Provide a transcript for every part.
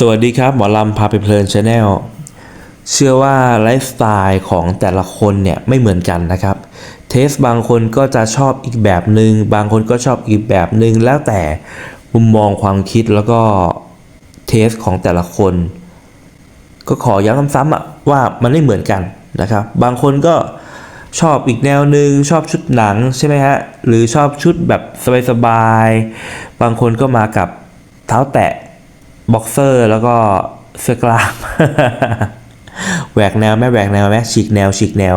สวัสดีครับ หมอลำพาไปเพลินชาแนลเชื่อว่าไลฟ์สไตล์ของแต่ละคนเนี่ยไม่เหมือนกันนะครับ เทสบางคนก็จะชอบอีกแบบหนึง่งบางคนก็ชอบอีกแบบหนึง่งแล้วแต่มุมมองความคิดแล้วก็เทสของแต่ละคน ก็ขอย้ำซ้ำๆว่ามันไม่เหมือนกันนะครับ บางคนก็ชอบอีกแนวหนึ่งชอบชุดหนังใช่ไหมฮะหรือชอบชุดแบบสบายๆบางคนก็มากับเท้าแตะ บ็อกเซอร์แล้วก็เสื้อกล้ามแหวกแนวแม่แหวกแนวแม่ฉีกแนวฉีกแนว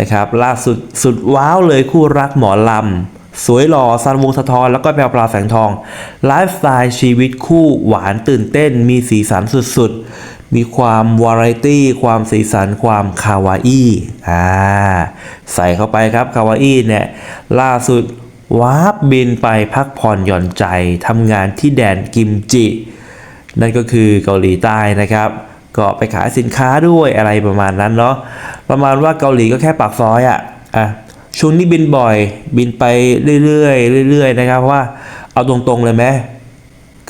นะครับ ล่าสุดสุดว้าวเลยคู่รักหมอลำ สวยหล่อซันวงสะทอนแล้วก็แพรวปลาแสงทอง ไลฟ์สไตล์ชีวิตคู่หวานตื่นเต้น มีสีสันสุดๆ มีความวาไรตี้ ความสีสันความคาวาอี้อ่าใส่เข้าไปครับคาวาอี้เนี่ย ล่าสุดวาบบินไปพักผ่อนหย่อนใจทำงานที่แดนกิมจิ นั่นก็คือเกาหลีใต้นะครับ ก็ไปขายสินค้าด้วยอะไรประมาณนั้นเนาะประมาณว่าเกาหลีก็แค่ปากซอยอะ่ะอะช่วงนี้บินบ่อยบินไปเรื่อยๆเรื่อยๆนะครับเพราะว่าเอาตรงๆเลยไหม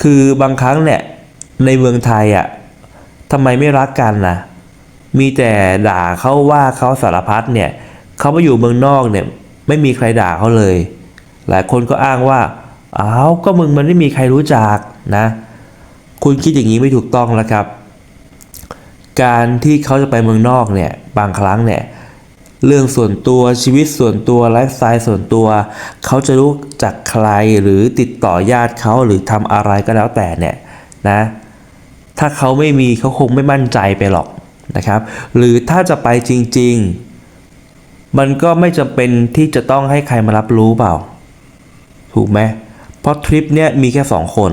คือบางครั้งเนี่ยในเมืองไทยอะ่ะทำไมไม่รักกันนะมีแต่ด่าเขาว่าเขาสารพัดเนี่ยเขาไปอยู่เมืองนอกเนี่ยไม่มีใครด่าเขาเลย หลายคนก็อ้างว่าอ้าวก็มึงมันไม่มีใครรู้จักนะ คุณคิดอย่างนี้ไม่ถูกต้องแล้วครับ การที่เขาจะไปเมืองนอกเนี่ยบางครั้งเนี่ยเรื่องส่วนตัวชีวิตส่วนตัวไลฟ์สไตล์ส่วนตัว เขาจะรู้จักใครหรือติดต่อญาติเขาหรือทำอะไรก็แล้วแต่เนี่ยนะถ้าเขาไม่มีเขาคงไม่มั่นใจไปหรอกนะครับ หรือถ้าจะไปจริง ๆ มันก็ไม่จำเป็นที่จะต้องให้ใครมารับรู้เปล่า ถูกไหมเพราะทริปเนี้ยมีแค่สองคน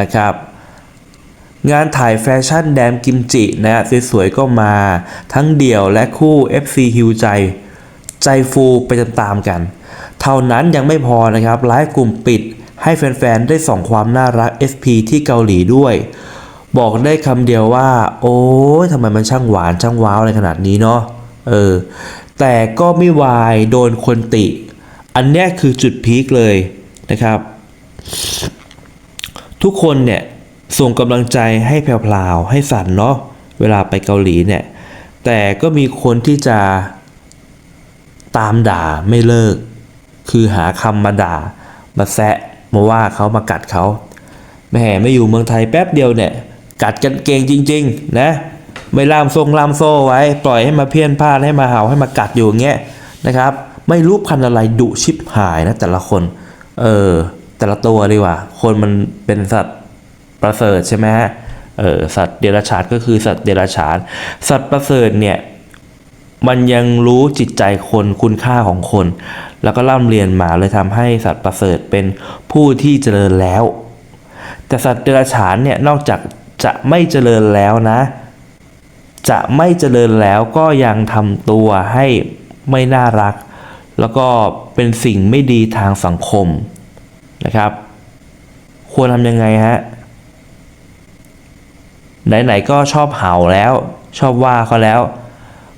นะครับงานถ่ายแฟชั่นแดมกิมจินะสวยๆก็มา ทั้งเดี่ยวและคู่ FC ฮิวใจ ใจฟูไปตามๆกัน เท่านั้นยังไม่พอนะครับไลฟ์กลุ่มปิดให้แฟนๆ ได้ส่องความน่ารัก SP ที่เกาหลีด้วย บอกได้คำเดียวว่า โอ้ยทำไมมันช่างหวานช่างว้าวอะไรขนาดนี้เนาะเออ แต่ก็ไม่วายโดนคนติ อันนี้คือจุดพีคเลยนะครับ ทุกคนเนี่ยส่งกำลังใจให้แพรวๆให้สันเนาะเวลาไปเกาหลีเนี่ย แต่ก็มีคนที่จะตามด่าไม่เลิก คือหาคำมาด่า มาแซะมาว่าเขามากัดเขาแหม่ไม่อยู่เมืองไทยแป๊บเดียวเนี่ย กัดกันเก่งจริง ๆ นะ ไม่ล่ามทรงล่ามโซ่ไว้ ปล่อยให้มาเพี้ยนพลาดให้มาเห่าให้มากัดอยู่อย่างเงี้ยนะครับ ไม่รู้พันอะไรดุชิบหายนะแต่ละคน เออ แต่ละตัวดีกว่า คนมันเป็นสัตว์ประเสริฐใช่ไหมฮะเออสัตว์เดรัจฉานก็คือสัตว์เดรัจฉาน สัตว์ประเสริฐเนี่ยมันยังรู้จิตใจคนคุณค่าของคน แล้วก็ร่ำเรียนมาเลยทำให้สัตว์ประเสริฐเป็นผู้ที่เจริญแล้ว แต่สัตว์เดรัจฉานเนี่ยนอกจากจะไม่เจริญแล้วนะ จะไม่เจริญแล้วก็ยังทำตัวให้ไม่น่ารัก แล้วก็เป็นสิ่งไม่ดีทางสังคม นะครับ ควรทำยังไงฮะไหนๆก็ชอบเห่าแล้วชอบว่าเขาแล้ว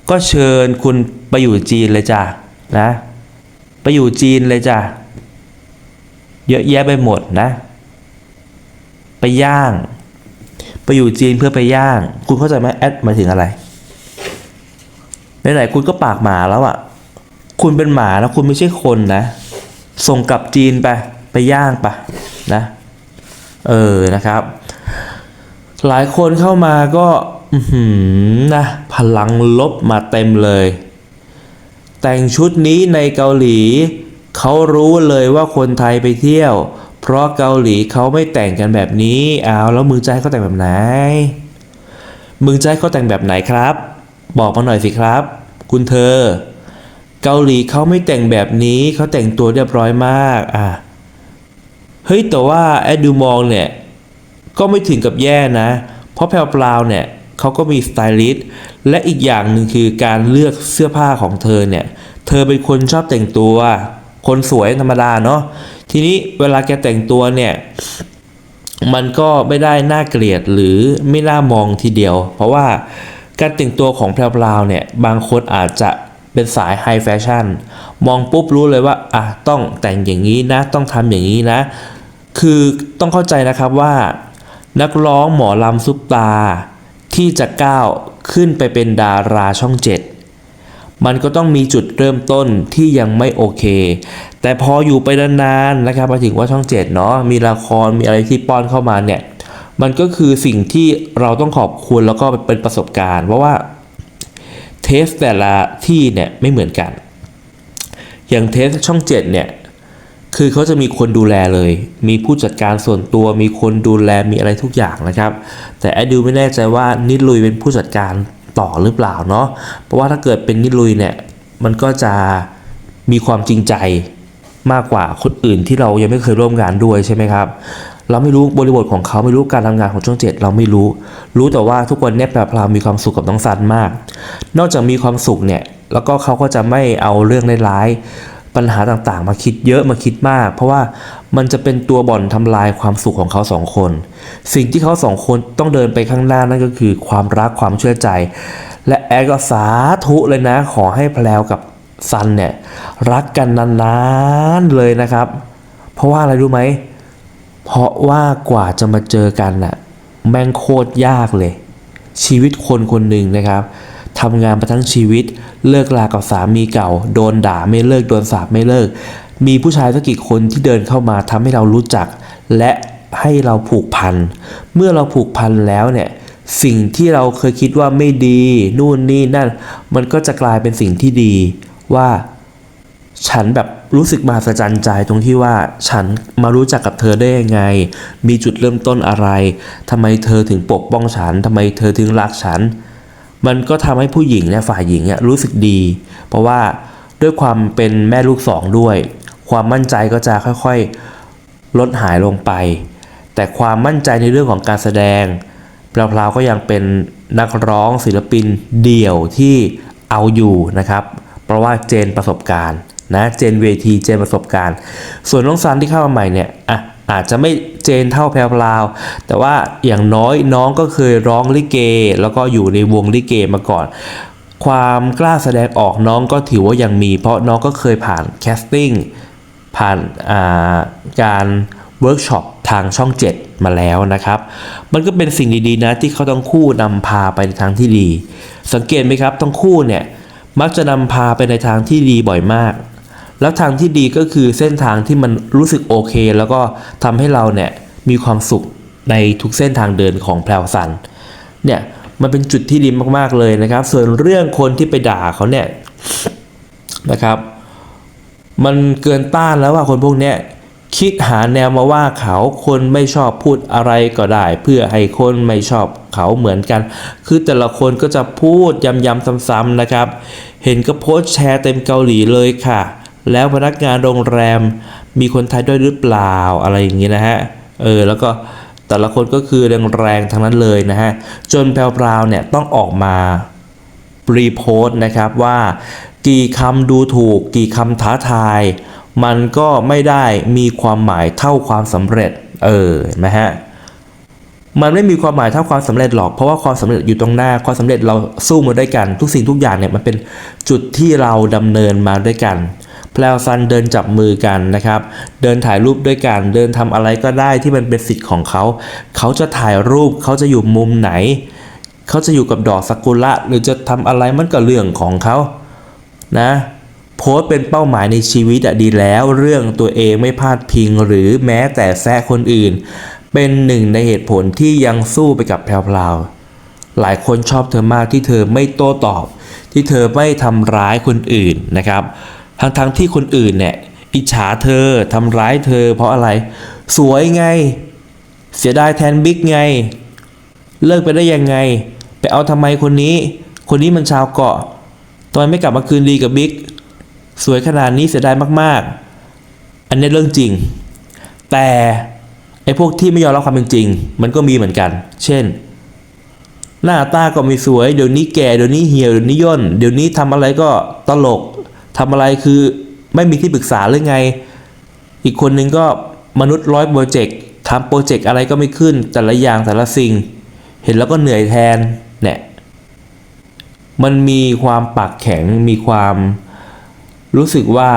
ก็เชิญคุณไปอยู่จีนเลยจ้ะนะไปอยู่จีนเลยจ้ะเยอะแยะไปหมดนะ ไปย่าง ไปอยู่จีนเพื่อไปย่าง คุณเข้าใจไหมแอดหมายถึงอะไรไหนๆคุณก็ปากหมาแล้วอะ่ะ คุณเป็นหมานะคุณไม่ใช่คนนะ ส่งกลับจีนไป ไปย่างไปนะ เออนะครับ หลายคนเข้ามาก็นะพลังลบมาเต็มเลย แต่งชุดนี้ในเกาหลี เขารู้เลยว่าคนไทยไปเที่ยว เพราะเกาหลีเขาไม่แต่งกันแบบนี้อ้าวแล้วมึงจะให้เขาแต่งแบบไหน มึงจะให้เขาแต่งแบบไหนครับ บอกมาหน่อยสิครับ คุณเธอ เกาหลีเขาไม่แต่งแบบนี้เขาแต่งตัวเรียบร้อยมากอะ เฮ้ยแต่ว่าแอดดูมองเนี่ย ก็ไม่ถึงกับแย่นะ เพราะแพรวพราวเนี่ยเขาก็มีสไตลิสต์และอีกอย่างหนึ่งคือการเลือกเสื้อผ้าของเธอเนี่ย เธอเป็นคนชอบแต่งตัว คนสวยธรรมดาเนาะทีนี้เวลาแกแต่งตัวเนี่ยมันก็ไม่ได้น่าเกลียดหรือไม่น่ามองทีเดียว เพราะว่าการแต่งตัวของแพรวๆเนี่ยบางคนอาจจะเป็นสายไฮแฟชั่นมองปุ๊บรู้เลยว่าอะต้องแต่งอย่างนี้นะ ต้องทำอย่างนี้นะ คือต้องเข้าใจนะครับว่า นักร้องหมอลำซุปตา ที่จะก้าวขึ้นไปเป็นดาราช่องเจ็ดมันก็ต้องมีจุดเริ่มต้นที่ยังไม่โอเค แต่พออยู่ไปนานๆนะครับมาถึงว่าช่องเจ็ดเนาะมีละครมีอะไรที่ป้อนเข้ามาเนี่ยมันก็คือสิ่งที่เราต้องขอบคุณแล้วก็เป็นประสบการณ์ เพราะว่าเทสแต่ละที่เนี่ยไม่เหมือนกัน อย่างเทสช่องเจ็ดเนี่ย คือเขาจะมีคนดูแลเลย มีผู้จัดการส่วนตัว มีคนดูแล มีอะไรทุกอย่างนะครับ แต่แอดดิวไม่แน่ใจว่านิดลุยเป็นผู้จัดการต่อหรือเปล่าเนาะ เพราะว่าถ้าเกิดเป็นนิดลุยเนี่ย มันก็จะมีความจริงใจมากกว่าคนอื่นที่เรายังไม่เคยร่วมงานด้วยใช่ไหมครับ เราไม่รู้บริบทของเขาไม่รู้การทำงานของช่องเจ็ดเราไม่รู้ รู้แต่ว่าทุกคนเนี่ยแปลพลามีความสุขกับน้องซันมาก นอกจากมีความสุขเนี่ย แล้วก็เขาก็จะไม่เอาเรื่องร้าย ปัญหาต่างๆ มาคิดเยอะมาคิดมาก เพราะว่ามันจะเป็นตัวบ่อนทำลายความสุขของเขาสองคน สิ่งที่เขาสองคนต้องเดินไปข้างหน้านั่นก็คือความรักความเชื่อใจ และแอร์ก็สาธุเลยนะ ขอให้แพลวกับซันเนี่ยรักกันนานๆเลยนะครับ เพราะว่าอะไรรู้ไหม เพราะว่ากว่าจะมาเจอกันน่ะแม่งโคตรยากเลย ชีวิตคนคนหนึ่งนะครับ ทำงานมาทั้งชีวิต เลิกลากับสามีเก่า โดนด่าไม่เลิก โดนสาปไม่เลิก มีผู้ชายสักกี่คนที่เดินเข้ามาทำให้เรารู้จัก และให้เราผูกพัน เมื่อเราผูกพันแล้วเนี่ย สิ่งที่เราเคยคิดว่าไม่ดี นู่นนี่นั่น มันก็จะกลายเป็นสิ่งที่ดี ว่าฉันแบบรู้สึกมหัศจรรย์ใจตรงที่ว่าฉันมารู้จักกับเธอได้ยังไง มีจุดเริ่มต้นอะไรทำไมเธอถึงปกป้องฉันทำไมเธอถึงรักฉัน มันก็ทำให้ผู้หญิงเนี่ยฝ่ายหญิงเนี่ยรู้สึกดี เพราะว่าด้วยความเป็นแม่ลูกสองด้วย ความมั่นใจก็จะค่อยๆ ลดหายลงไป แต่ความมั่นใจในเรื่องของการแสดงแพลวๆก็ยังเป็นนักร้องศิลปินเดี่ยวที่เอาอยู่นะครับ เพราะว่าเจนประสบการณ์นะเจนเวทีเจนประสบการณ์ ส่วนน้องซันที่เข้ามาใหม่เนี่ยอะ อาจจะไม่เจนเท่าแพรวาแต่ว่าอย่างน้อยน้องก็เคยร้องลิเก แล้วก็อยู่ในวงลิเกมาก่อน ความกล้าแสดงออกน้องก็ถือว่ายังมี เพราะน้องก็เคยผ่านแคสติ้งผ่านาการเวิร์กช็อปทางช่อง 7 มาแล้วนะครับ มันก็เป็นสิ่งดีๆนะที่เขาต้องคู่นำพาไปในทางที่ดี สังเกตไหมครับทั้งคู่เนี่ยมักจะนำพาไปในทางที่ดีบ่อยมาก แล้วทางที่ดีก็คือเส้นทางที่มันรู้สึกโอเค แล้วก็ทำให้เราเนี่ยมีความสุขในทุกเส้นทางเดินของแพลวซันเนี่ยมันเป็นจุดที่ดีมากๆเลยนะครับ ส่วนเรื่องคนที่ไปด่าเขาเนี่ยนะครับ มันเกินต้านแล้วว่าคนพวกเนี้ยคิดหาแนวมาว่าเขาคนไม่ชอบพูดอะไรก็ได้ เพื่อให้คนไม่ชอบเขาเหมือนกัน คือแต่ละคนก็จะพูดย้ำๆซ้ำๆนะครับ เห็นก็โพสต์แชร์เต็มเกาหลีเลยค่ะ แล้วพนักงานโรงแรมมีคนไทยด้วยหรือเปล่าอะไรอย่างนี้นะฮะ เออ แล้วก็แต่ละคนก็คือแรงๆทั้งนั้นเลยนะฮะ จนแพรวๆเนี่ยต้องออกมารีโพสต์นะครับว่ากี่คำดูถูก กี่คำท้าทาย มันก็ไม่ได้มีความหมายเท่าความสำเร็จ เออนะฮะมันไม่มีความหมายเท่าความสำเร็จหรอก เพราะว่าความสำเร็จอยู่ตรงหน้า ความสำเร็จเราสู้มาด้วยกัน ทุกสิ่งทุกอย่างเนี่ยมันเป็นจุดที่เราดำเนินมาด้วยกัน แพลวซันเดินจับมือกันนะครับ เดินถ่ายรูปด้วยกัน เดินทำอะไรก็ได้ที่มันเป็นสิทธิ์ของเขา เขาจะถ่ายรูปเขาจะอยู่มุมไหน เขาจะอยู่กับดอกซากุระหรือจะทำอะไรมันก็เรื่องของเขานะโพสเป็นเป้าหมายในชีวิตอะดีแล้ว เรื่องตัวเองไม่พลาดพิงหรือแม้แต่แซะคนอื่น เป็นหนึ่งในเหตุผลที่ยังสู้ไปกับแพรวๆหลายคนชอบเธอมากที่เธอไม่โต้ตอบ ที่เธอไม่ทำร้ายคนอื่นนะครับ ทั้งทั้งที่คนอื่นเนี่ยอิจฉาเธอทำร้ายเธอ เพราะอะไร สวยไง เสียดายแทนบิ๊กไง เลิกไปได้ยังไง ไปเอาทำไมคนนี้ คนนี้มันชาวเกาะทำไมไม่กลับมาคืนดีกับบิ๊กสวยขนาดนี้เสียดายมากๆ อันนี้เรื่องจริง แต่ไอ้พวกที่ไม่ยอมรับความเป็นจริง มันก็มีเหมือนกัน เช่น หน้าตาก็ไม่สวย เดี๋ยวนี้แก่ เดี๋ยวนี้เหี่ยว เดี๋ยวนี้ย่น เดี๋ยวนี้ทำอะไรก็ตลก ทำอะไรคือไม่มีที่ปรึกษาหรือไง อีกคนนึงก็มนุษย์ร้อยโปรเจกต์ทำโปรเจกต์อะไรก็ไม่ขึ้น แต่ละอย่างแต่ละสิ่ง เห็นแล้วก็เหนื่อยแทนเนี่ยมันมีความปากแข็งมีความรู้สึกว่า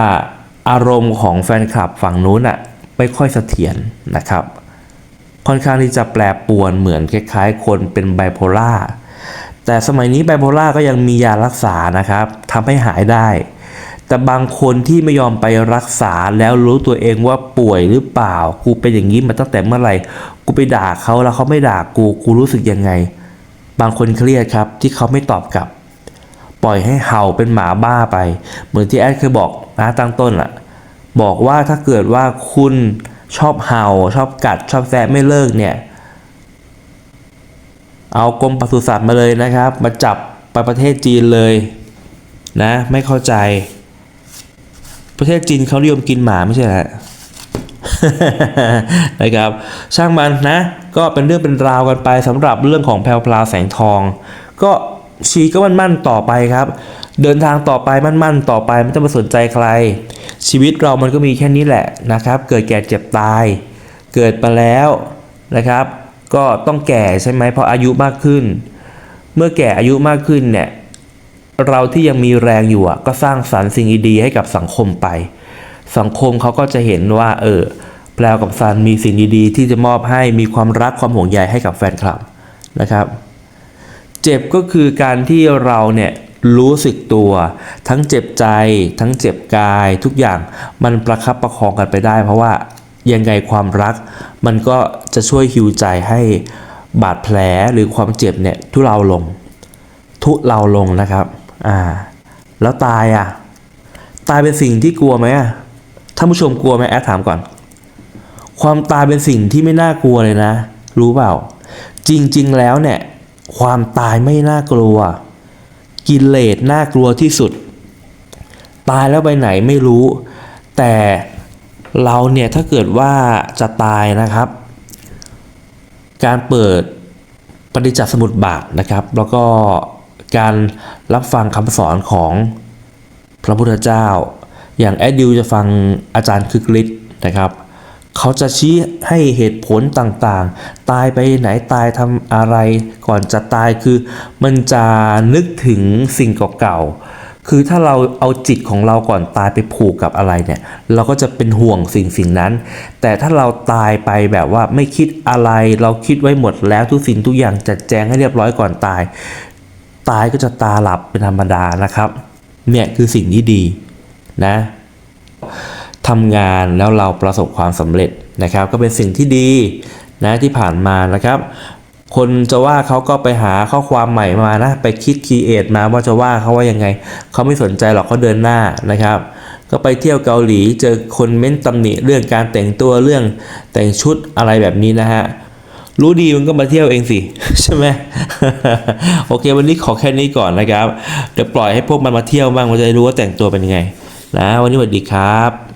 อารมณ์ของแฟนคลับฝั่งนู้นอะไม่ค่อยเสถียรนะครับ ค่อนข้างที่จะแปรปรวนเหมือนคล้ายๆ คนเป็นไบโพล่าแต่สมัยนี้ไบโพล่าก็ยังมียารักษานะครับทำให้หายได้ แต่บางคนที่ไม่ยอมไปรักษาแล้วรู้ตัวเองว่าป่วยหรือเปล่า กูเป็นอย่างนี้มาตั้งแต่เมื่อไหร่ กูไปด่าเขาแล้วเขาไม่ด่ากู กูรู้สึกยังไง บางคนเครียดครับที่เขาไม่ตอบกลับ ปล่อยให้เห่าเป็นหมาบ้าไป เหมือนที่แอดเคยบอกนะตั้งต้นอะบอกว่าถ้าเกิดว่าคุณชอบเห่าชอบกัด ชอบแซะไม่เลิกเนี่ย เอากรมปศุสัตว์มาเลยนะครับ มาจับไปประเทศจีนเลยนะ ไม่เข้าใจ ประเทศจีนเขานิยมกินหมาไม่ใช่เหรอนะครับช่างมันนะ ก็เป็นเรื่องเป็นราวกันไปสำหรับเรื่องของแพรวพราแสงทอง ก็ชีก็มั่นๆต่อไปครับ เดินทางต่อไปมั่นๆ ต่อไปไม่ต้องไปสนใจใคร ชีวิตเรามันก็มีแค่นี้แหละนะครับ เกิดแก่เจ็บตาย เกิดมาแล้วนะครับ ก็ต้องแก่ใช่ไหมเพราะอายุมากขึ้น เมื่อแก่อายุมากขึ้นเนี่ย เราที่ยังมีแรงอยู่อะก็สร้างสรรค์สิ่งดีๆให้กับสังคมไป สังคมเขาก็จะเห็นว่าเออแปลกับซันมีสิ่งดีๆที่จะมอบให้มีความรักความห่วงใยให้กับแฟนคลับนะครับ เจ็บก็คือการที่เราเนี่ยรู้สึกตัว ทั้งเจ็บใจ ทั้งเจ็บกาย ทุกอย่างมันประคับประคองกันไปได้ เพราะว่ายังไงความรัก มันก็จะช่วยฮิวใจให้บาดแผลหรือความเจ็บเนี่ยทุเลาลง ทุเลาลงนะครับ อ่า แล้วตายอะ ตายเป็นสิ่งที่กลัวไหมอะท่านผู้ชมกลัวไหมแอดถามก่อน ความตายเป็นสิ่งที่ไม่น่ากลัวเลยนะ รู้เปล่า จริงๆแล้วเนี่ย ความตายไม่น่ากลัว กิเลสน่ากลัวที่สุด ตายแล้วไปไหนไม่รู้ แต่เราเนี่ยถ้าเกิดว่าจะตายนะครับ การเปิดปฏิจจสมุติบาทนะครับ แล้วก็ การรับฟังคำสอนของพระพุทธเจ้า อย่างแอดดิวจะฟังอาจารย์คึกฤทธิ์นะครับเขาจะชี้ให้เหตุผลต่างๆ ตายไปไหนตายทำอะไรก่อนจะตายคือ มันจะนึกถึงสิ่งเก่าๆ คือถ้าเราเอาจิตของเราก่อนตายไปผูกกับอะไรเนี่ย เราก็จะเป็นห่วงสิ่งสิ่งนั้น แต่ถ้าเราตายไปแบบว่าไม่คิดอะไร เราคิดไว้หมดแล้วทุกสิ่งทุกอย่างจัดแจงให้เรียบร้อยก่อนตาย ตายก็จะตาหลับเป็นธรรมดานะครับ เนี่ยคือสิ่งที่ดีนะทำงานแล้วเราประสบความสำเร็จนะครับ ก็เป็นสิ่งที่ดีนะที่ผ่านมานะครับ คนจะว่าเขาก็ไปหาข้อความใหม่มานะ ไปคิดคีเอทมาว่าจะว่าเขาว่ายังไง เขาไม่สนใจหรอกเขาเดินหน้านะครับ ก็ไปเที่ยวเกาหลีเจอคนเม้นตำหนิเรื่องการแต่งตัวเรื่องแต่งชุดอะไรแบบนี้นะฮะ รู้ดีมันก็มาเที่ยวเองสิ ใช่ไหมโอเค วันนี้ขอแค่นี้ก่อนนะครับ เดี๋ยวปล่อยให้พวกมันมาเที่ยวบ้างมันจะได้รู้ว่าแต่งตัวเป็นยังไง นะ วันนี้สวัสดีครับ